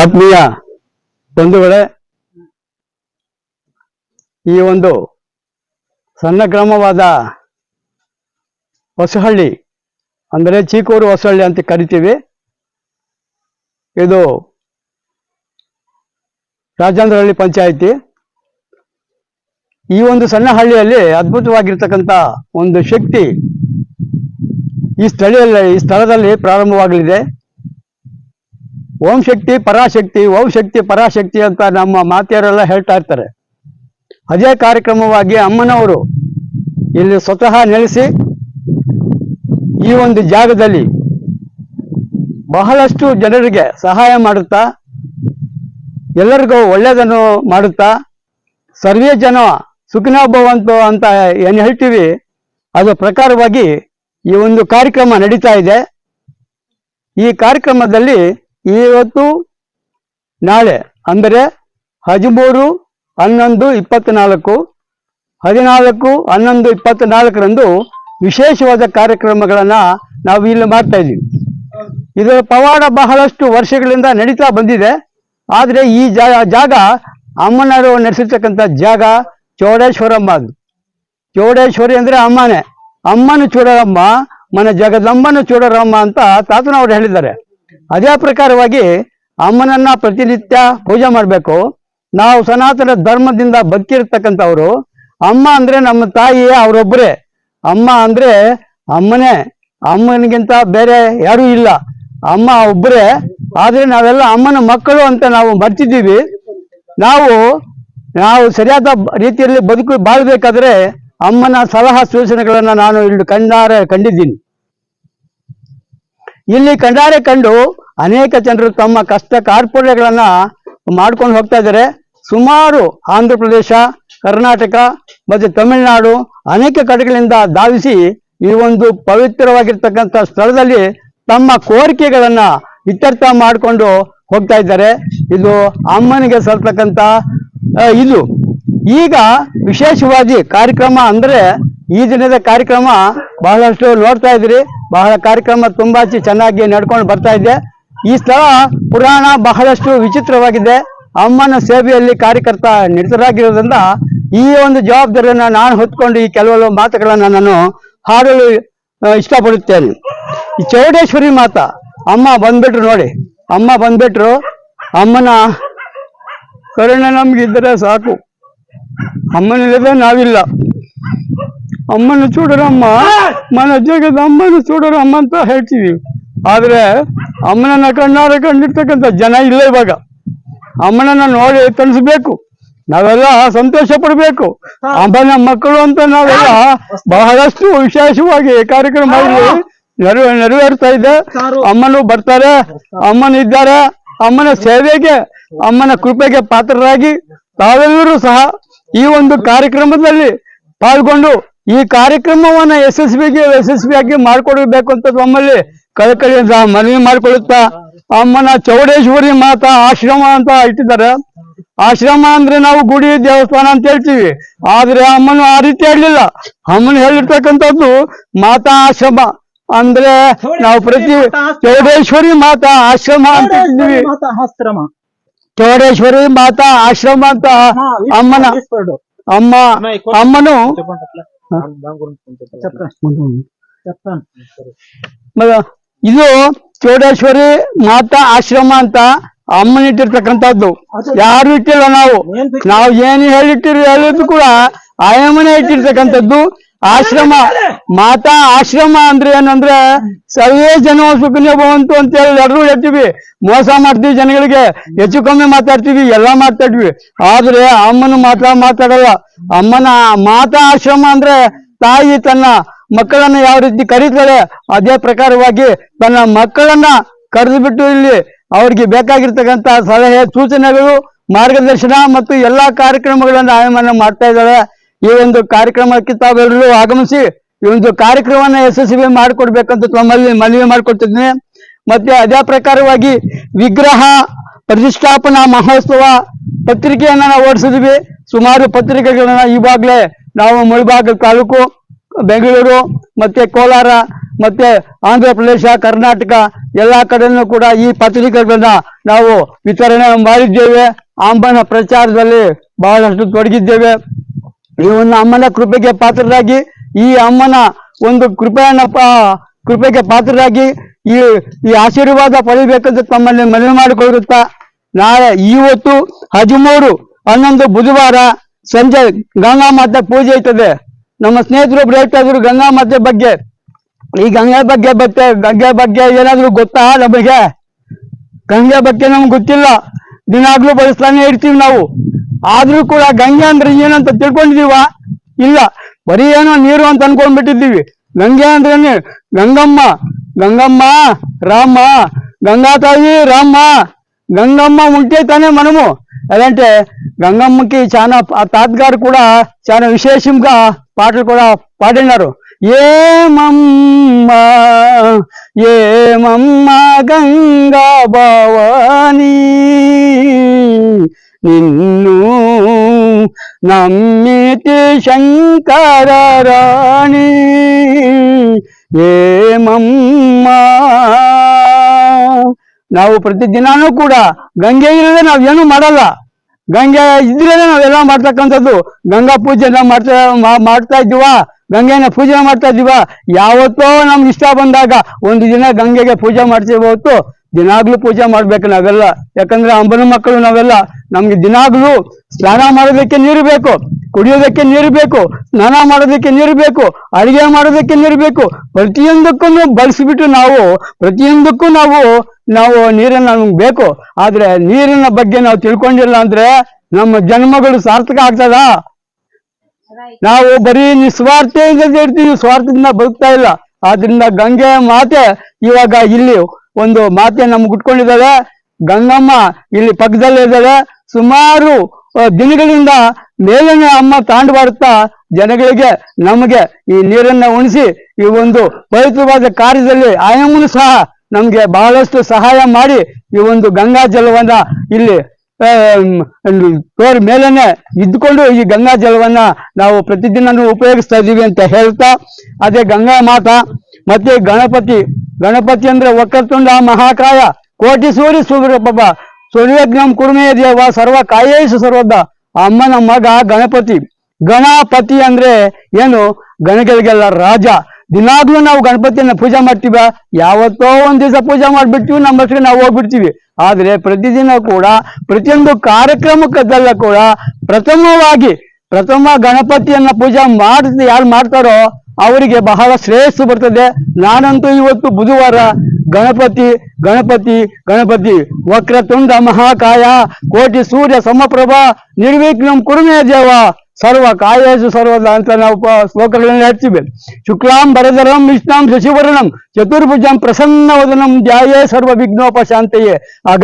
ಆತ್ಮೀಯ ಬಂಧುಗಳೇ, ಈ ಒಂದು ಸಣ್ಣ ಗ್ರಾಮವಾದ ಹೊಸಹಳ್ಳಿ, ಅಂದರೆ ಚೀಕೂರು ಹೊಸಹಳ್ಳಿ ಅಂತ ಕರಿತೀವಿ. ಇದು ರಾಜೇಂದ್ರಹಳ್ಳಿ ಪಂಚಾಯಿತಿ. ಈ ಒಂದು ಸಣ್ಣ ಹಳ್ಳಿಯಲ್ಲಿ ಅದ್ಭುತವಾಗಿರ್ತಕ್ಕಂಥ ಒಂದು ಶಕ್ತಿ ಈ ಸ್ಥಳೀಯ, ಈ ಸ್ಥಳದಲ್ಲಿ ಪ್ರಾರಂಭವಾಗಲಿದೆ. ಓಂ ಶಕ್ತಿ, ಪರಾಶಕ್ತಿ ಓಂ ಶಕ್ತಿ, ಪರಾಶಕ್ತಿ ಅಂತ ನಮ್ಮ ಮಾತೆಯರೆಲ್ಲ ಹೇಳ್ತಾ ಇರ್ತಾರೆ. ಅದೇ ಕಾರ್ಯಕ್ರಮವಾಗಿ ಅಮ್ಮನವರು ಇಲ್ಲಿ ಸ್ವತಃ ನೆಲೆಸಿ ಈ ಒಂದು ಜಾಗದಲ್ಲಿ ಬಹಳಷ್ಟು ಜನರಿಗೆ ಸಹಾಯ ಮಾಡುತ್ತಾ, ಎಲ್ಲರಿಗೂ ಒಳ್ಳೆಯದನ್ನು ಮಾಡುತ್ತಾ, ಸರ್ವೇ ಜನ ಸುಖಿನೋ ಭವಂತು ಅಂತ ಏನು ಹೇಳ್ತೀವಿ ಅದರ ಪ್ರಕಾರವಾಗಿ ಈ ಒಂದು ಕಾರ್ಯಕ್ರಮ ನಡೀತಾ ಇದೆ. ಈ ಕಾರ್ಯಕ್ರಮದಲ್ಲಿ ಇವತ್ತು ನಾಳೆ, ಅಂದರೆ ಹದಿಮೂರು, ಹನ್ನೊಂದು ಇಪ್ಪತ್ತ್ನಾಲ್ಕು ಹದಿನಾಲ್ಕು, ಹನ್ನೊಂದು, ಇಪ್ಪತ್ನಾಲ್ಕರಂದು ವಿಶೇಷವಾದ ಕಾರ್ಯಕ್ರಮಗಳನ್ನು ನಾವು ಇಲ್ಲಿ ಮಾಡ್ತಾ ಇದ್ದೀವಿ. ಇದರ ಪವಾಡ ಬಹಳಷ್ಟು ವರ್ಷಗಳಿಂದ ನಡೀತಾ ಬಂದಿದೆ. ಆದರೆ ಈ ಜಾಗ ಅಮ್ಮನವರು ನಡೆಸಿರ್ತಕ್ಕಂಥ ಜಾಗ ಚೌಡೇಶ್ವರಮ್ಮ ಅದು. ಚೌಡೇಶ್ವರಿ ಅಂದರೆ ಅಮ್ಮನೇ. ಅಮ್ಮನ ಚೂಡರಮ್ಮ, ಮನೆ ಜಗದಮ್ಮನ ಚೂಡರಮ್ಮ ಅಂತ ತಾತನವರು ಹೇಳಿದ್ದಾರೆ. ಅದೇ ಪ್ರಕಾರವಾಗಿ ಅಮ್ಮನನ್ನ ಪ್ರತಿನಿತ್ಯ ಪೂಜೆ ಮಾಡಬೇಕು. ನಾವು ಸನಾತನ ಧರ್ಮದಿಂದ ಬದುಕಿರ್ತಕ್ಕಂಥವ್ರು ಅಮ್ಮ ಅಂದ್ರೆ ನಮ್ಮ ತಾಯಿಯೇ ಅವರೊಬ್ಬರೇ. ಅಮ್ಮ ಅಂದ್ರೆ ಅಮ್ಮನೇ. ಅಮ್ಮನಿಗಿಂತ ಬೇರೆ ಯಾರೂ ಇಲ್ಲ. ಅಮ್ಮ ಒಬ್ಬರೇ. ಆದ್ರೆ ನಾವೆಲ್ಲ ಅಮ್ಮನ ಮಕ್ಕಳು ಅಂತ ನಾವು ಮರ್ತಿದ್ದೀವಿ. ನಾವು ನಾವು ಸರಿಯಾದ ರೀತಿಯಲ್ಲಿ ಬದುಕು, ಬಾಳ್ಬೇಕಾದ್ರೆ ಅಮ್ಮನ ಸಲಹಾ ಸೂಚನೆಗಳನ್ನ ನಾನು ಇಲ್ಲಿ ಕಣ್ಣಾರೆ ಕಂಡಿದ್ದೀನಿ. ಇಲ್ಲಿ ಕಂಡಾರೆ ಕಂಡು ಅನೇಕ ಜನರು ತಮ್ಮ ಕಷ್ಟ ಕಾರ್ಪುರ್ಯಗಳನ್ನ ಮಾಡ್ಕೊಂಡು ಹೋಗ್ತಾ ಇದ್ದಾರೆ. ಸುಮಾರು ಆಂಧ್ರ ಪ್ರದೇಶ, ಕರ್ನಾಟಕ ಮತ್ತೆ ತಮಿಳುನಾಡು ಅನೇಕ ಕಡೆಗಳಿಂದ ಧಾವಿಸಿ ಈ ಒಂದು ಪವಿತ್ರವಾಗಿರ್ತಕ್ಕಂಥ ಸ್ಥಳದಲ್ಲಿ ತಮ್ಮ ಕೋರಿಕೆಗಳನ್ನ ಇತ್ಯರ್ಥ ಮಾಡಿಕೊಂಡು ಹೋಗ್ತಾ ಇದ್ದಾರೆ. ಇದು ಅಮ್ಮನಿಗೆ ಸಲ್ತಕ್ಕಂಥ ಇದು. ಈಗ ವಿಶೇಷವಾಗಿ ಕಾರ್ಯಕ್ರಮ ಅಂದ್ರೆ ಈ ದಿನದ ಕಾರ್ಯಕ್ರಮ ಬಹಳಷ್ಟು ನೋಡ್ತಾ ಇದ್ರಿ ಬಹಳ ಕಾರ್ಯಕ್ರಮ ತುಂಬಾ ಚೆನ್ನಾಗಿ ನಡ್ಕೊಂಡು ಬರ್ತಾ ಇದೆ. ಈ ಸ್ಥಳ ಪುರಾಣ ಬಹಳಷ್ಟು ವಿಚಿತ್ರವಾಗಿದೆ. ಅಮ್ಮನ ಸೇವೆಯಲ್ಲಿ ಕಾರ್ಯಕರ್ತ ನಿರತರಾಗಿರೋದ್ರಿಂದ ಈ ಒಂದು ಜವಾಬ್ದಾರಿಯನ್ನ ನಾನು ಹೊತ್ಕೊಂಡು ಈ ಕೆಲವು ಮಾತುಗಳನ್ನ ನಾನು ಹಾಡಲು ಇಷ್ಟಪಡುತ್ತೇನೆ. ಈ ಚೌಡೇಶ್ವರಿ ಮಾತ, ಅಮ್ಮ ಬಂದ್ಬಿಟ್ರು ನೋಡಿ. ಅಮ್ಮ ಬಂದ್ಬಿಟ್ರು. ಅಮ್ಮನ ಕರುಣೆ ನಮ್ಗಿದ್ರೆ ಸಾಕು. ಅಮ್ಮನಿಲ್ಲದೆ ನಾವಿಲ್ಲ. ಅಮ್ಮನ ಚೂಡರಮ್ಮ ಮನ ಜಗದ ಅಮ್ಮನ ಚೂಡರಮ್ಮ ಅಂತ ಹೇಳ್ತೀವಿ. ಆದ್ರೆ ಅಮ್ಮನನ್ನ ಕಣ್ಣಾರ ಕಂಡಿರ್ತಕ್ಕಂಥ ಜನ ಇಲ್ಲ ಇವಾಗ. ಅಮ್ಮನನ್ನ ನೋಡಿ ತಣಿಸ್ಬೇಕು. ನಾವೆಲ್ಲ ಸಂತೋಷ ಪಡ್ಬೇಕು. ಅಮ್ಮನ ಮಕ್ಕಳು ಅಂತ ನಾವೆಲ್ಲ ಬಹಳಷ್ಟು ವಿಶೇಷವಾಗಿ ಕಾರ್ಯಕ್ರಮ ನೆರವೇ ನೆರವೇರ್ತಾ ಇದೆ. ಅಮ್ಮನು ಬರ್ತಾರೆ. ಅಮ್ಮನ ಇದ್ದಾರೆ ಅಮ್ಮನ ಸೇವೆಗೆ ಅಮ್ಮನ ಕೃಪೆಗೆ ಪಾತ್ರರಾಗಿ ತಾವೆಲ್ಲರೂ ಸಹ ಈ ಒಂದು ಕಾರ್ಯಕ್ರಮದಲ್ಲಿ ಪಾಲ್ಗೊಂಡು ಈ ಕಾರ್ಯಕ್ರಮವನ್ನ ಯಶಸ್ವಿಗೆ ಯಶಸ್ವಿಯಾಗಿ ಮಾಡಿಕೊಡಬೇಕು ಅಂತ ನಮ್ಮಲ್ಲಿ ಕಳಕಳಿಯಿಂದ ಮನವಿ ಮಾಡಿಕೊಳ್ಳುತ್ತಾ ಅಮ್ಮನ ಚೌಡೇಶ್ವರಿ ಮಾತಾ ಆಶ್ರಮ ಅಂತ ಇಟ್ಟಿದ್ದಾರೆ. ಆಶ್ರಮ ಅಂದ್ರೆ ನಾವು ಗುಡಿ ದೇವಸ್ಥಾನ ಅಂತ ಹೇಳ್ತೀವಿ. ಆದ್ರೆ ಅಮ್ಮನು ಆ ರೀತಿ ಹೇಳಲಿಲ್ಲ. ಅಮ್ಮನ ಹೇಳಿರ್ತಕ್ಕಂಥದ್ದು ಮಾತಾ ಆಶ್ರಮ ಅಂದ್ರೆ ನಾವು ಪ್ರತಿ ಚೌಡೇಶ್ವರಿ ಮಾತಾ ಆಶ್ರಮ. ಅಂತ ಹೇಳ್ತೀವಿ ಆಶ್ರಮ. ಚೌಡೇಶ್ವರಿ ಮಾತಾ ಆಶ್ರಮ ಅಂತ ಅಮ್ಮನ ಅಮ್ಮ ಅಮ್ಮನು ಇದು ಚೌಡೇಶ್ವರಿ ಮಾತಾ ಆಶ್ರಮ ಅಂತ ಅಮ್ಮನ ಇಟ್ಟಿರ್ತಕ್ಕಂಥದ್ದು ಯಾರು ಇಟ್ಟಿಲ್ಲ ನಾವು. ನಾವು ಏನು ಹೇಳಿಟ್ಟಿರಿ ಹೇಳಿದ್ದು ಕೂಡ ಆಯಮ್ಮನೇ ಇಟ್ಟಿರ್ತಕ್ಕಂಥದ್ದು. ಆಶ್ರಮ, ಮಾತಾ ಆಶ್ರಮ ಅಂದ್ರೆ ಏನಂದ್ರೆ ಸರ್ವೇ ಜನ ಸುಖನೇ ಬಂತು ಅಂತ ಹೇಳಿ ಎಲ್ಲರೂ ಹೇಳ್ತೀವಿ. ಮೋಸ ಮಾಡ್ತೀವಿ ಜನಗಳಿಗೆ. ಹೆಚ್ಚು ಕಮ್ಮಿ ಮಾತಾಡ್ತೀವಿ, ಎಲ್ಲ ಮಾತಾಡ್ತೀವಿ. ಆದ್ರೆ ಅಮ್ಮನ ಮಾತ್ರ ಮಾತಾಡಲ್ಲ. ಅಮ್ಮನ ಮಾತಾ ಆಶ್ರಮ ಅಂದ್ರೆ ತಾಯಿ ತನ್ನ ಮಕ್ಕಳನ್ನ ಯಾವ ರೀತಿ ಕರೀತಾಳೆ, ಅದೇ ಪ್ರಕಾರವಾಗಿ ತನ್ನ ಮಕ್ಕಳನ್ನ ಕರೆದು ಬಿಟ್ಟು ಇಲ್ಲಿ ಅವ್ರಿಗೆ ಬೇಕಾಗಿರ್ತಕ್ಕಂತ ಸಲಹೆ ಸೂಚನೆಗಳು, ಮಾರ್ಗದರ್ಶನ ಮತ್ತು ಎಲ್ಲಾ ಕಾರ್ಯಕ್ರಮಗಳನ್ನ ಆಯಮನ ಮಾಡ್ತಾ ಇದ್ದಾಳೆ. ಈ ಒಂದು ಕಾರ್ಯಕ್ರಮಕ್ಕೆ ತಾವೆಲ್ಲರೂ ಆಗಮಿಸಿ, ಈ ಒಂದು ಕಾರ್ಯಕ್ರಮವನ್ನ ಯಶಸ್ವಿ ಮಾಡಿಕೊಡ್ಬೇಕಂತ ತಮ್ಮಲ್ಲಿ ಮನವಿ ಮಾಡಿಕೊಡ್ತಿದ್ದೀನಿ ಮತ್ತೆ ಅದೇ ಪ್ರಕಾರವಾಗಿ ವಿಗ್ರಹ ಪ್ರತಿಷ್ಠಾಪನಾ ಮಹೋತ್ಸವ ಪತ್ರಿಕೆಯನ್ನ ನಾವು ಓಡಿಸಿದ್ವಿ. ಸುಮಾರು ಪತ್ರಿಕೆಗಳನ್ನ ಈವಾಗಲೇ ನಾವು ಮುಳಬಾಗ ತಾಲೂಕು, ಬೆಂಗಳೂರು, ಮತ್ತೆ ಕೋಲಾರ, ಮತ್ತೆ ಆಂಧ್ರ ಪ್ರದೇಶ, ಕರ್ನಾಟಕ ಎಲ್ಲಾ ಕಡೆನೂ ಕೂಡ ಈ ಪತ್ರಿಕೆಗಳನ್ನ ನಾವು ವಿತರಣೆ ಮಾಡಿದ್ದೇವೆ. ಆಂಬನ ಪ್ರಚಾರದಲ್ಲಿ ಬಹಳಷ್ಟು ತೊಡಗಿದ್ದೇವೆ. ಈ ಒಂದು ಅಮ್ಮನ ಕೃಪೆಗೆ ಪಾತ್ರರಾಗಿ, ಈ ಅಮ್ಮನ ಒಂದು ಕೃಪೆಯನ್ನ ಕೃಪೆಗೆ ಪಾತ್ರರಾಗಿ ಈ ಈ ಆಶೀರ್ವಾದ ಪಡೆಯಬೇಕಂತ ತಮ್ಮಲ್ಲಿ ಮನವಿ ಮಾಡಿಕೊಳ್ಳುತ್ತಾ ನಾಳೆ ಇವತ್ತು ಹದಿಮೂರು, ಹನ್ನೊಂದು ಬುಧವಾರ ಸಂಜೆ ಗಂಗಾ ಮಾತೆ ಪೂಜೆ ಇರ್ತದೆ ನಮ್ಮ ಸ್ನೇಹಿತರು ಒಬ್ರು ಇದ್ರು ಗಂಗಾ ಮಾತೆ ಬಗ್ಗೆ. ಈ ಗಂಗೆ ಬಗ್ಗೆ ಬತ್ತೆ ಗಂಗೆ ಬಗ್ಗೆ ಏನಾದ್ರು ಗೊತ್ತಾ ನಮಗೆ? ಗಂಗೆ ಬಗ್ಗೆ ನಮ್ಗೆ ಗೊತ್ತಿಲ್ಲ. ದಿನಾಗ್ಲೂ ಬಳಸ್ತಾನೆ ಇರ್ತೀವಿ ನಾವು ಆದ್ರೂ ಕೂಡ ಗಂಗೆ ಅಂದ್ರೆ ಏನಂತ ತಿಳ್ಕೊಂಡಿದೀವ ಇಲ್ಲ ಬರೀ ಏನೋ ನೀರು ಅಂತ ಅನ್ಕೊಂಡ್ಬಿಟ್ಟಿದ್ದೀವಿ ಗಂಗೆ ಅಂದ್ರೇನೆ ಗಂಗಮ್ಮ గంగమ్మ రామ్మ గంగా తాయి రామ్మ గంగమ్మ ఉంటే తానే మనము అదంటే గంగమ్మకి చాలా ఆ తాతగారు కూడా చాలా విశేషంగా పాటలు కూడా పాడినారు ఏమమ్మ ఏమమ్మ గంగా భవానీ నిన్ను నమ్మితి శంకర రాణి ఏమమ్మా ನಾವು ಪ್ರತಿದಿನಾನೂ ಕೂಡ ಗಂಗೆ ಇಲ್ಲದೆ ನಾವ್ ಏನು ಮಾಡಲ್ಲ ಗಂಗೆ ಇದ್ರೇನೆ ನಾವೆಲ್ಲ ಮಾಡ್ತಕ್ಕಂಥದ್ದು ಗಂಗಾ ಪೂಜೆನ ಮಾಡ್ತಾ ಮಾ- ಮಾಡ್ತಾ ಇದ್ದೀವ ಗಂಗೆನ ಪೂಜೆ ಮಾಡ್ತಾ ಇದ್ದೀವ ಯಾವತ್ತೋ ನಮ್ಗೆ ಇಷ್ಟ ಬಂದಾಗ ಒಂದು ದಿನ ಗಂಗೆಗೆ ಪೂಜೆ ಮಾಡ್ತೀವಿ ಹೊತ್ತು ದಿನಾಗ್ಲೂ ಪೂಜೆ ಮಾಡ್ಬೇಕು ನಾವೆಲ್ಲ ಯಾಕಂದ್ರೆ ಅಂಬನ ಮಕ್ಕಳು ನಾವೆಲ್ಲ ನಮ್ಗೆ ದಿನಾಗ್ಲೂ ಸ್ನಾನ ಮಾಡೋದಕ್ಕೆ ನೀರು ಬೇಕು ಕುಡಿಯೋದಕ್ಕೆ ನೀರು ಬೇಕು ಸ್ನಾನ ಮಾಡೋದಕ್ಕೆ ನೀರು ಬೇಕು ಅಡಿಗೆ ಮಾಡೋದಕ್ಕೆ ನೀರು ಬೇಕು. ಪ್ರತಿಯೊಂದಕ್ಕೂ ಬಳಸಿಬಿಟ್ಟು ನಾವು ಪ್ರತಿಯೊಂದಕ್ಕೂ ನಾವು ನಾವು ನೀರನ್ನ ನಮ್ಗೆ ಬೇಕು. ಆದ್ರೆ ನೀರಿನ ಬಗ್ಗೆ ನಾವು ತಿಳ್ಕೊಂಡಿಲ್ಲ ಅಂದ್ರೆ ನಮ್ಮ ಜನ್ಮಗಳು ಸಾರ್ಥಕ ಆಗ್ತದ? ನಾವು ಬರೀ ನಿಸ್ವಾರ್ಥೆಯಿಂದ ಇರ್ತೀವಿ ಸ್ವಾರ್ಥದಿಂದ ಬದುಕ್ತಾ ಇಲ್ಲ. ಆದ್ರಿಂದ ಗಂಗೆ ಮಾತೆ ಇವಾಗ ಇಲ್ಲಿ ಒಂದು ಮಾತೆ ನಮ್ಗೆ ಉಟ್ಕೊಂಡಿದ್ದಾಳೆ. ಗಂಗಮ್ಮ ಇಲ್ಲಿ ಪಕ್ಕದಲ್ಲೇ ಇದ್ದಾಳೆ ಸುಮಾರು ದಿನಗಳಿಂದ ಮೇಲಿನ ಅಮ್ಮ ತಾಂಡು ಬರುತ್ತಾ ಜನಗಳಿಗೆ ನಮಗೆ ಈ ನೀರನ್ನ ಉಣಿಸಿ ಈ ಒಂದು ಪವಿತ್ರವಾದ ಕಾರ್ಯದಲ್ಲಿ ಆಯಮ್ಮನು ಸಹ ನಮ್ಗೆ ಬಹಳಷ್ಟು ಸಹಾಯ ಮಾಡಿ ಈ ಒಂದು ಗಂಗಾ ಜಲವನ್ನ ಇಲ್ಲಿ ತೋರ್ ಮೇಲೇನೆ ಇದ್ದುಕೊಂಡು ಈ ಗಂಗಾ ಜಲವನ್ನ ನಾವು ಪ್ರತಿದಿನ ಉಪಯೋಗಿಸ್ತಾ ಇದೀವಿ ಅಂತ ಹೇಳ್ತಾ, ಅದೇ ಗಂಗಾ ಮಾತ, ಮತ್ತೆ ಗಣಪತಿ ಗಣಪತಿ ಅಂದ್ರೆ ಒಕ್ಕರ್ತುಂಡ ಮಹಾಕಾಯ, ಕೋಟಿ ಸೂರ್ಯ ಸೂರ್ಯ ಪಾಪ ಸೂರ್ಯಜ್ಞಂ ಕುರ್ಮೇ ದೇವ ಸರ್ವ ಕಾಯೇಶು ಸರ್ವದ ಅಮ್ಮನ ಮಗ ಗಣಪತಿ. ಗಣಪತಿ ಅಂದ್ರೆ ಏನು? ಗಣಗಳಿಗೆಲ್ಲ ರಾಜ. ದಿನಾಗ್ಲೂ ನಾವು ಗಣಪತಿಯನ್ನ ಪೂಜೆ ಮಾಡ್ತೀವ. ಯಾವತ್ತೋ ಒಂದ್ ದಿವಸ ಪೂಜೆ ಮಾಡ್ಬಿಡ್ತೀವಿ, ನಮ್ಮ ನಾವು ಹೋಗ್ಬಿಡ್ತೀವಿ. ಆದ್ರೆ ಪ್ರತಿದಿನ ಕೂಡ, ಪ್ರತಿಯೊಂದು ಕಾರ್ಯಕ್ರಮಕ್ಕದಲ್ಲ ಕೂಡ ಪ್ರಥಮವಾಗಿ ಪ್ರಥಮ ಗಣಪತಿಯನ್ನ ಪೂಜೆ ಮಾಡಿದ ಯಾರು ಮಾಡ್ತಾರೋ ಅವರಿಗೆ ಬಹಳ ಶ್ರೇಯಸ್ಸು ಬರ್ತದೆ. ನಾನಂತೂ ಇವತ್ತು ಬುಧವಾರ ಗಣಪತಿ ಗಣಪತಿ ಗಣಪತಿ, ವಕ್ರತುಂಡ ಮಹಾಕಾಯ, ಕೋಟಿ ಸೂರ್ಯ ಸಮಪ್ರಭ, ನಿರ್ವಿಘ್ನಂ ಕುರುಮೇ ದೇವ ಸರ್ವ ಕಾಯೇಶು ಸರ್ವದ ಅಂತ ನಾವು ಶ್ಲೋಕಗಳನ್ನು ಹೇಳ್ತೀವಿ. ಶುಕ್ಲಾಂ ಬರದರಂ ವಿಷ್ಣಾಂ ಶಶಿವರ್ಣಂ ಚತುರ್ಭುಜಂ ಪ್ರಸನ್ನವದನಂ ಧ್ಯಾಯೇ ಸರ್ವ ವಿಘ್ನೋಪಶಾಂತಯೇ.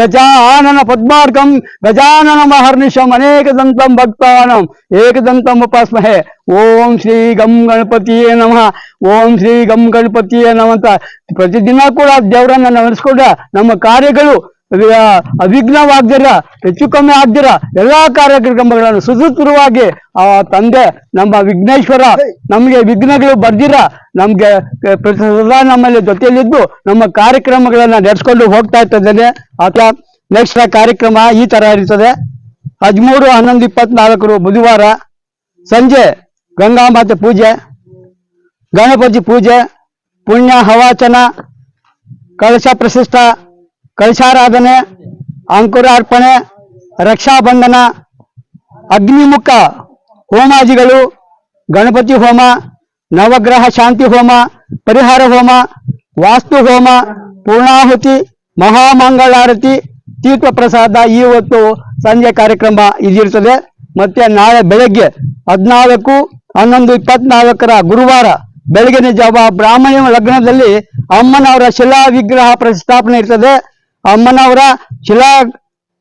ಗಜಾನನ ಪದ್ಮಾರ್ಕಂ ಗಜಾನನ ಮಹರ್ನಿಶಂ ಅನೇಕ ದಂತಂ ಭಕ್ತಾನಂ, ಏಕದಂತಂ ಉಪಾಸ್ಮಹೆ. ಓಂ ಶ್ರೀ ಗಂ ಗಣಪತಿಯೇ ನಮಃ. ಓಂ ಶ್ರೀ ಗಂ ಗಣಪತಿಯೇ ನಮಃ ಅಂತ ಪ್ರತಿದಿನ ಕೂಡ ದೇವರನ್ನ ನೆನೆಸ್ಕೊಂಡ ನಮ್ಮ ಕಾರ್ಯಗಳು ಅವಿಘ್ನವಾಗ್ದಿರ ಹೆಚ್ಚು ಕಮ್ಮಿ ಆಗ್ದಿರ, ಎಲ್ಲಾ ಕಾರ್ಯಕ್ರಮಗಳನ್ನು ಸುಸೂತ್ರವಾಗಿ ಆ ತಂದೆ ನಮ್ಮ ವಿಘ್ನೇಶ್ವರ ನಮಗೆ ವಿಘ್ನಗಳು ಬರ್ದಿರ, ನಮ್ಗೆ ಸದಾ ನಮ್ಮಲ್ಲಿ ಜೊತೆಯಲ್ಲಿದ್ದು ನಮ್ಮ ಕಾರ್ಯಕ್ರಮಗಳನ್ನ ನಡೆಸ್ಕೊಂಡು ಹೋಗ್ತಾ ಇರ್ತದೇನೆ ಆತ ನೆಕ್ಸ್ಟ್ ಕಾರ್ಯಕ್ರಮ ಈ ತರ ಇರ್ತದೆ. ಹದಿಮೂರು, ಹನ್ನೊಂದು ಇಪ್ಪತ್ನಾಲ್ಕರು ಬುಧವಾರ ಸಂಜೆ ಗಂಗಾಮಾತೆ ಪೂಜೆ, ಗಣಪತಿ ಪೂಜೆ, ಪುಣ್ಯ ಹವಾಚನ, ಕಳಶ ಪ್ರಶಿಷ್ಟ ಕಳಶಾರಾಧನೆ ಅಂಕುರಾರ್ಪಣೆ ರಕ್ಷಾಬಂಧನ ಅಗ್ನಿಮುಖ ಹೋಮಾದಿಗಳು, ಗಣಪತಿ ಹೋಮ, ನವಗ್ರಹ ಶಾಂತಿ ಹೋಮ, ಪರಿಹಾರ ಹೋಮ, ವಾಸ್ತು ಹೋಮ, ಪೂರ್ಣಾಹುತಿ, ಮಹಾಮಂಗಳಾರತಿ, ತೀರ್ಥ ಪ್ರಸಾದ ಈ ಹೊತ್ತು ಸಂಜೆ ಕಾರ್ಯಕ್ರಮ ಇದಿರ್ತದೆ. ಮತ್ತೆ ನಾಳೆ ಬೆಳಗ್ಗೆ ಹದಿನಾಲ್ಕು, ಹನ್ನೊಂದು, ಇಪ್ಪತ್ನಾಲ್ಕರ ಗುರುವಾರ ಬೆಳಗಿನ ಜಾವ ಬ್ರಾಹ್ಮಣ ಲಗ್ನದಲ್ಲಿ ಅಮ್ಮನವರ ಶಿಲಾ ವಿಗ್ರಹ ಪ್ರತಿಷ್ಠಾಪನೆ ಇರ್ತದೆ. ಅಮ್ಮನವರ ಶಿಲಾ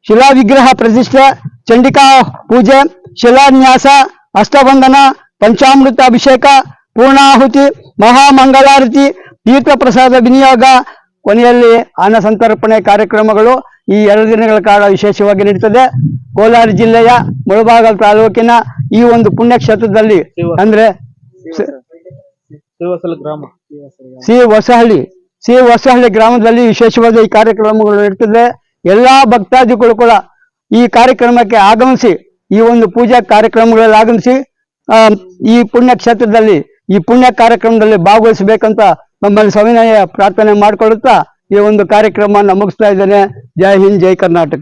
ಶಿಲಾ ವಿಗ್ರಹ ಪ್ರತಿಷ್ಠೆ ಚಂಡಿಕಾ ಪೂಜೆ ಶಿಲಾನ್ಯಾಸ ಅಷ್ಟಬಂಧನ ಪಂಚಾಮೃತ ಅಭಿಷೇಕ ಪೂರ್ಣಾಹುತಿ ಮಹಾಮಂಗಳಾರತಿ ತೀರ್ಥ ಪ್ರಸಾದ ವಿನಿಯೋಗ ಕೊನೆಯಲ್ಲಿ ಅನ್ನ ಸಂತರ್ಪಣೆ ಕಾರ್ಯಕ್ರಮಗಳು ಈ ಎರಡು ದಿನಗಳ ಕಾಲ ವಿಶೇಷವಾಗಿ ನಡೀತದೆ. ಕೋಲಾರ ಜಿಲ್ಲೆಯ ಮುಳಬಾಗಲ್ ತಾಲೂಕಿನ ಈ ಒಂದು ಪುಣ್ಯಕ್ಷೇತ್ರದಲ್ಲಿ ಅಂದ್ರೆ ಸ- ಗ್ರಾಮ. ಸಿ ಹೊಸಹಳ್ಳಿ. ಸಿ ಹೊಸಹಳ್ಳಿ ಗ್ರಾಮದಲ್ಲಿ ವಿಶೇಷವಾದ ಈ ಕಾರ್ಯಕ್ರಮಗಳು ನಡೀತದೆ. ಎಲ್ಲಾ ಭಕ್ತಾದಿಗಳು ಕೂಡ ಈ ಕಾರ್ಯಕ್ರಮಕ್ಕೆ ಆಗಮಿಸಿ, ಈ ಒಂದು ಪೂಜಾ ಕಾರ್ಯಕ್ರಮಗಳಲ್ಲಿ ಆಗಮಿಸಿ ಈ ಪುಣ್ಯ ಕ್ಷೇತ್ರದಲ್ಲಿ, ಈ ಪುಣ್ಯ ಕಾರ್ಯಕ್ರಮದಲ್ಲಿ ಭಾಗವಹಿಸಬೇಕಂತ ನಮ್ಮಲ್ಲಿ ಸವಿನಯ ಪ್ರಾರ್ಥನೆ ಮಾಡಿಕೊಳ್ಳುತ್ತಾ ಈ ಒಂದು ಕಾರ್ಯಕ್ರಮವನ್ನು ಮುಗಿಸ್ತಾ ಇದ್ದೇನೆ. ಜೈ ಹಿಂದ್, ಜೈ ಕರ್ನಾಟಕ.